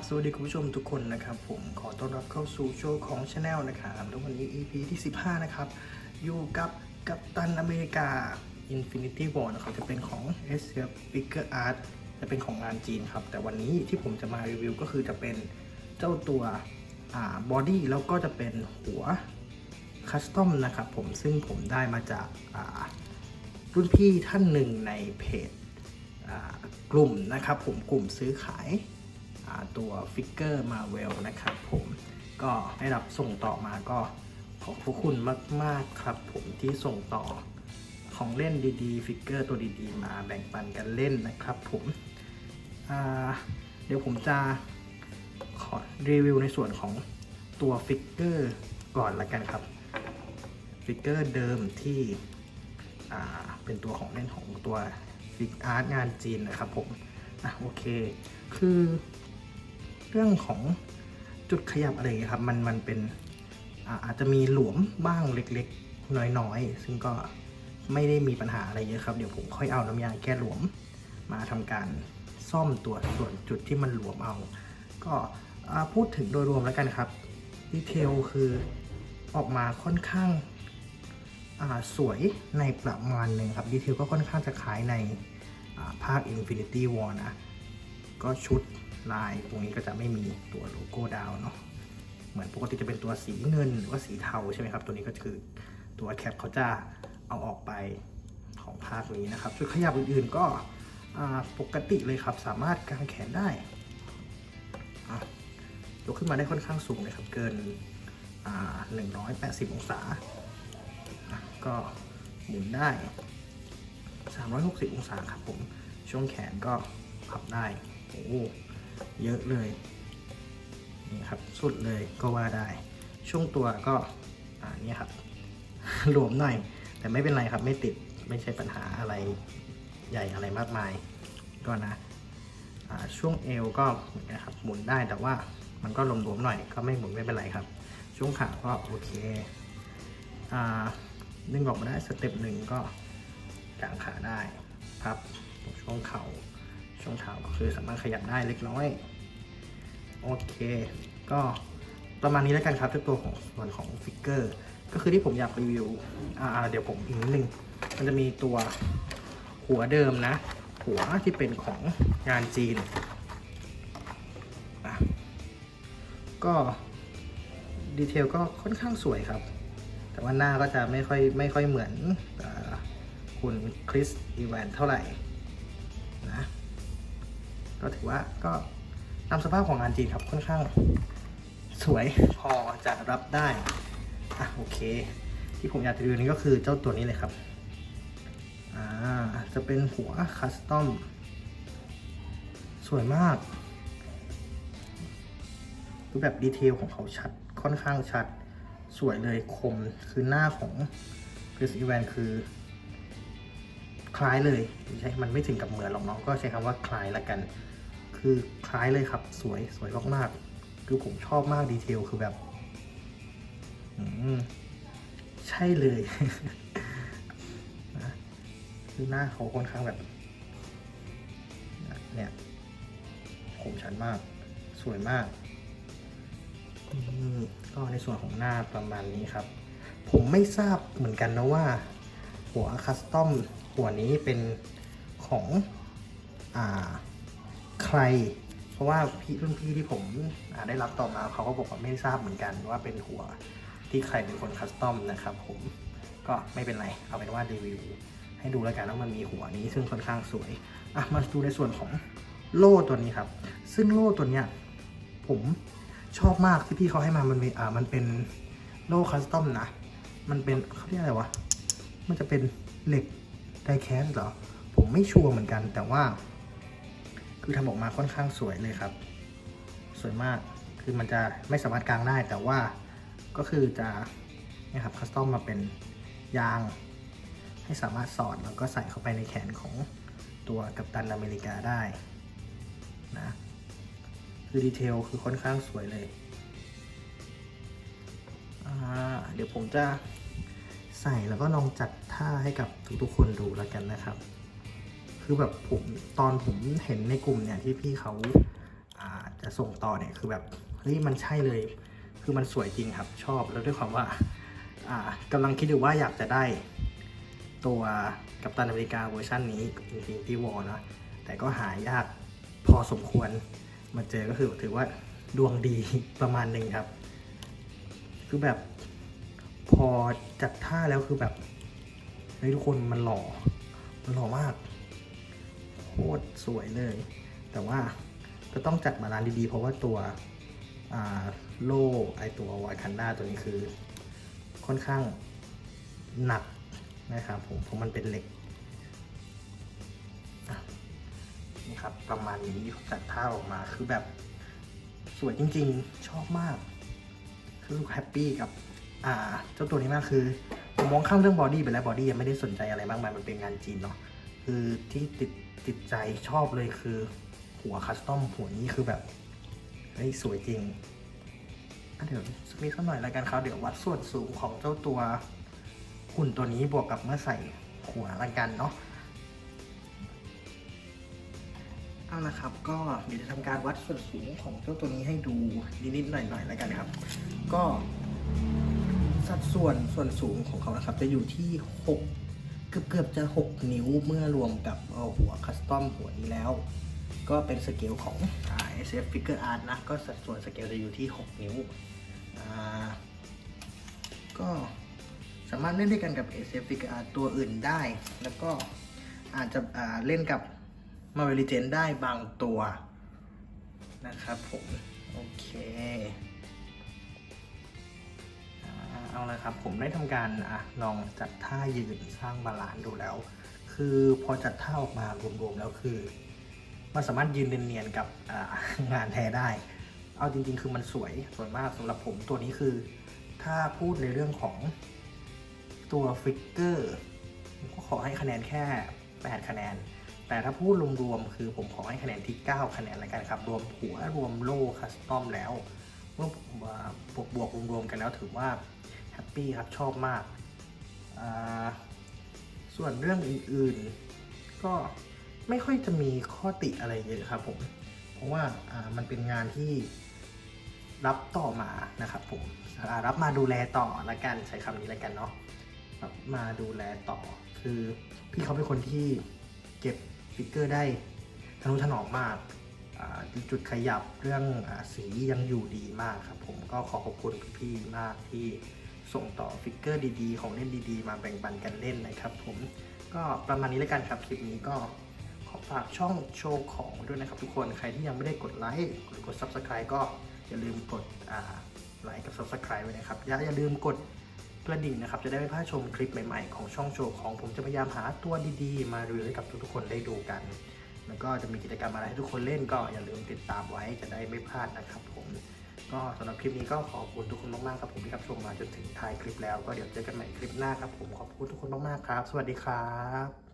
บสวัสดีคุณผู้ชมทุกคนนะครับ ผมขอต้อนรับเข้าสู่โชว์ของ Channel นะครับแล้ววันนี้ EP ที่ 15 นะครับ อยู่กับกัปตันอเมริกา Infinity War นะครับจะเป็นของ s อ Bigger Art จะเป็นของงานจีนครับ แต่วันนี้ที่ผมจะมารีวิวก็คือจะเป็นเจ้าตัวอ่าบอดี้แล้วก็จะเป็นหัวคัสตอมนะครับผมซึ่งผมได้มาจากอ่ารุ่นพี่ท่านหนึ่งในเพจอ่ากลุ่มนะครับผมกลุ่มซื้อขาย ตัวฟิกเกอร์มาเวลนะครับผมก็ได้รับส่งต่อมาก็ขอบพระคุณมาก ๆ ครับผมที่ส่งต่อของเล่นดีๆ ฟิกเกอร์ตัวดีๆ มาแบ่งปันกันเล่นนะครับผมเดี๋ยวผมจะขอรีวิวในส่วนของตัวฟิกเกอร์ก่อนละกันครับ ฟิกเกอร์เดิมที่เป็นตัวของเล่นของตัวฟิกอาร์ตงานจีนนะครับผมอะโอเค คือ เรื่องของจุดขยับอะไรอย่างเงี้ยครับ มันมันเป็นอาจจะมีหลวมบ้างเล็กๆ น้อยๆ ซึ่งก็ไม่ได้มีปัญหาอะไรเยอะครับ เดี๋ยวผมค่อยเอาน้ำยาแก้หลวมมาทำการซ่อมตัวส่วนจุดที่มันหลวมเอา ก็พูดถึงโดยรวมแล้วกันครับดีเทลคือออกมาค่อนข้างาสวยในประมาณหนึ่งครับดีเทลก็ค่อนข้างจะคล้ายในาภาค Infinity War นะ ก็ชุด ลายตรงนี้ก็จะไม่มีตัวโลโก้ดาวเนาะเหมือนปกติจะเป็นตัวสีเงินหรือว่าสีเทาใช่ไหมครับ ตัวนี้ก็คือตัวแคปเขาจะเอาออกไปของภาคนี้นะครับชุดขยับอื่นๆก็ปกติเลยครับ สามารถกางแขนได้ยกขึ้นมาได้ค่อนข้างสูงเลยครับ เกินอ่า180 องศา ก็หมุนได้ 360 องศาครับผม ช่วงแขนก็พับได้ โอ้ เยอะเลยนี่ครับสุดเลยก็ว่าได้ ช่วงตัวก็อ่านี่ครับหลวมหน่อย แต่ไม่เป็นไรครับไม่ติดไม่ใช่ปัญหาอะไรใหญ่อะไรมากมายก็นะช่วงเอวก็เหมือนกันครับหมุนได้แต่ว่ามันก็หลวมๆหน่อยก็ไม่หมุนไม่เป็นไรครับ ช่วงขาก็โอเคอ่าดึงออกมาได้สเต็ปหนึ่งก็กางขาได้พับตรงช่วงเขา่า ช่วงเท้าก็คือสามารถขยับได้เล็กน้อย โอเค ก็ประมาณนี้แล้วกันครับตัวของส่วนของฟิกเกอร์ ก็คือที่ผมอยากรีวิว อ่า เดี๋ยวผมอีกนิดนึง มันจะมีตัวหัวเดิมนะ หัวที่เป็นของงานจีน ก็ดีเทลก็ค่อนข้างสวยครับ แต่ว่าหน้าก็จะไม่ค่อยไม่ค่อยเหมือนอคุณคริสอีแวนเท่าไหร่นะ ก็ถือว่าก็ตามสภาพของงานจีนครับค่อนข้างสวยพอจะรับได้อะโอเค ที่ผมอยากจะดูนี้ก็คือเจ้าตัวนี้เลยครับอ่าจะเป็นหัวคัสตอมสวยมากรูปแบบดีเทลของเขาชัดค่อนข้างชัด สวยเลยคมคือหน้าของคริสอีแวนคือ คล้ายเลยไม่ใช่มันไม่ถึงกับเหมือนหรอกเน้องก็ใช้คำว่าคล้ายละกัน คือคล้ายเลยครับ สวยสวยมากๆ คือผมชอบมากดีเทลคือแบบอืมใช่เลยนะคือหน้าเขาค่อนข้างแบบ เนี่ยคมชัดมาก สวยมากก็ในส่วนของหน้าประมาณนี้ครับ ผมไม่ทราบเหมือนกันนะว่า หัวคัสตอมหัวนี้เป็นของ อ่า ใคร เพราะว่าพี่รุ่นพี่ที่ผมได้รับต่อมาเขาก็บอกว่าไม่ทราบเหมือนกันว่าเป็นหัวที่ใครเป็นคนคัสตอมนะครับผมก็ไม่เป็นไร เอาเป็นว่ารีวิวให้ดูแล้วกันว่ามันมีหัวนี้ซึ่งค่อนข้างสวยอะมาดูในส่วนของโล่ตัวนี้ครับ ซึ่งโล่ตัวเนี้ยผมชอบมากที่พี่เขาให้มา มันเป็นอ่ามันเป็นโล่คัสตอมนะ มันเป็นเขาเรียกอะไรวะ มันจะเป็นเหล็กไดแคสเหรอ ผมไม่ชัวร์เหมือนกัน แต่ว่า คือทำออกมาค่อนข้างสวยเลยครับ สวยมากคือมันจะไม่สามารถกางได้แต่ว่าก็คือจะนี่ครับคัสตอมมาเป็นยาง ให้สามารถสอดแล้วก็ใส่เข้าไปในแขนของตัวกัปตันอเมริกาได้นะคือดีเทลคือค่อนข้างสวยเลย เดี๋ยวผมจะใส่แล้วก็ลองจัดท่าให้กับทุกๆคนดูแล้วกันนะครับ คือแบบผมตอนผมเห็นในกลุ่มเนี่ยที่พี่เขาอาจะส่งต่อเนี่ยคือแบบเฮ้ยมันใช่เลย คือมันสวยจริงครับชอบแล้วด้วยความว่าอ่ากำลังคิดอยู่ว่าอยากจะได้ตัวกัปตันอเมริกาเวอร์ชันนี้ Infinity War นะแต่ก็หายากพอสมควรมาเจอก็คือถือว่าดวงดีประมาณหนึ่งครับ คือแบบพอจัดท่าแล้วคือแบบเฮ้ยทุกคนมันหล่อ มันหล่อมาก ตรสวยเลย แต่ว่าก็ต้องจัดบาลานดีๆ เพราะว่าตัวโล่ไอตัววาคันด้าตัวนี้คือค่อนข้างหนักนะครับผมเพราะมันเป็นเหล็กนี่ครับประมาณนี้จัดท่าออกมาคือแบบสวยจริงๆ ชอบมาก คือแฮปปี้กับอ่าเจ้าตัวนี้มากคือมมองข้ามเรื่องบอดี้ไปแล้วบอดี้ยังไม่ได้สนใจอะไรมากมายมันเป็นงานจีนเนาะคือที่ติด ติดใจชอบเลยคือ หัวคัสตอมหัวนี้คือแบบเฮ้ยสวยจริงเดี๋ยวมีสักหน่อยแล้วกันครับเดี๋ยววัดส่วนสูงของเจ้าตัวหุ่นตัวนี้บวกกับเมื่อใส่หัวละกันเนาะเอาละครับก็เดี๋ยวจะทำการวัดส่วนสูงของเจ้าตัวนี้ให้ดูนิดๆหน่อยๆแล้วกันครับ ก็สัดส่วนส่วนสูงของเขานะครับ จะอยู่ที่6 เกือบเกือบจะ 6 นิ้วเมื่อรวมกับหัวคัสตอมหัวนี้แล้ว ก็เป็นสเกลของ SF Figure Art นะ ก็สัดส่วนสเกลจะอยู่ที่ 6 นิ้ว ก็สามารถเล่นด้วยกันกับ SF Figure Art ตัวอื่นได้ แล้วก็อาจจะเล่นกับ m a r v e l Legend ได้บางตัวนะครับผม โอเค เอาละครับ ผมได้ทำการอะลองจัดท่ายืนสร้างบาลานซ์ดูแล้ว คือพอจัดท่าออกมารวมๆแล้วคือ มันสามารถยืนเนียนๆกับงานแท้ได้ เอาจริง ๆ คือมันสวยสวยมากสำหรับผมตัวนี้คือ ถ้าพูดในเรื่องของตัวฟิกเกอร์ผมก็ขอให้คะแนนแค่ 8 คะแนน แต่ถ้าพูดรวมๆคือผมขอให้คะแนนที่ 9 คะแนนแล้วกันครับ รวมหัวรวมโล่คัสตอมแล้วเมื่อบวกบวกรวมๆกันแล้วถือว่า ปปี้ครับชอบมากาส่วนเรื่องอื่นๆ ก็ไม่ค่อยจะมีข้อติอะไรเยอะครับผม เพราะว่าามันเป็นงานที่รับต่อมานะครับผมรับมาดูแลต่อละกันใช้คำนี้ละกันเนาะรับมาดูแลต่อ คือพี่เขาเป็นคนที่เก็บฟิกเกอร์ได้ทะนุถนอมมากจุดขยับเรื่องอสียังอยู่ดีมากครับผมก็ขอขอบคุณพี่ๆมากที่ ส่งต่อฟิกเกอร์ดีๆ ของเล่นดีๆ มาแบ่งปันกันเล่นนะครับผมก็ประมาณนี้แล้วกันครับคลิปนี้ก็ขอฝากช่องโชว์ของด้วยนะครับทุกคนใครที่ยังไม่ได้กดไลค์หรือกด Subscribe ก็อย่าลืมกดไลค์กับ Subscribe ไว้นะครับอย่าอย่าลืมกดกระดิ่งนะครับ จะได้ไม่พลาดชมคลิปใหม่ๆ ของช่องโชว์ของผมจะพยายามหาตัวดีๆ มารีวิวให้กับทุกๆคนได้ดูกัน แล้วก็จะมีกิจกรรมอะไรให้ทุกคนเล่นก็อย่าลืมติดตามไว้จะได้ไม่พลาดนะครับผม ก็สำหรับคลิปนี้ก็ขอบคุณทุกคนมากๆครับผมที่รับชมมาจนถึงท้ายคลิปแล้วก็เดี๋ยวเจอกันใหม่คลิปหน้าครับผมขอบคุณทุกคนมากๆครับ สวัสดีครับ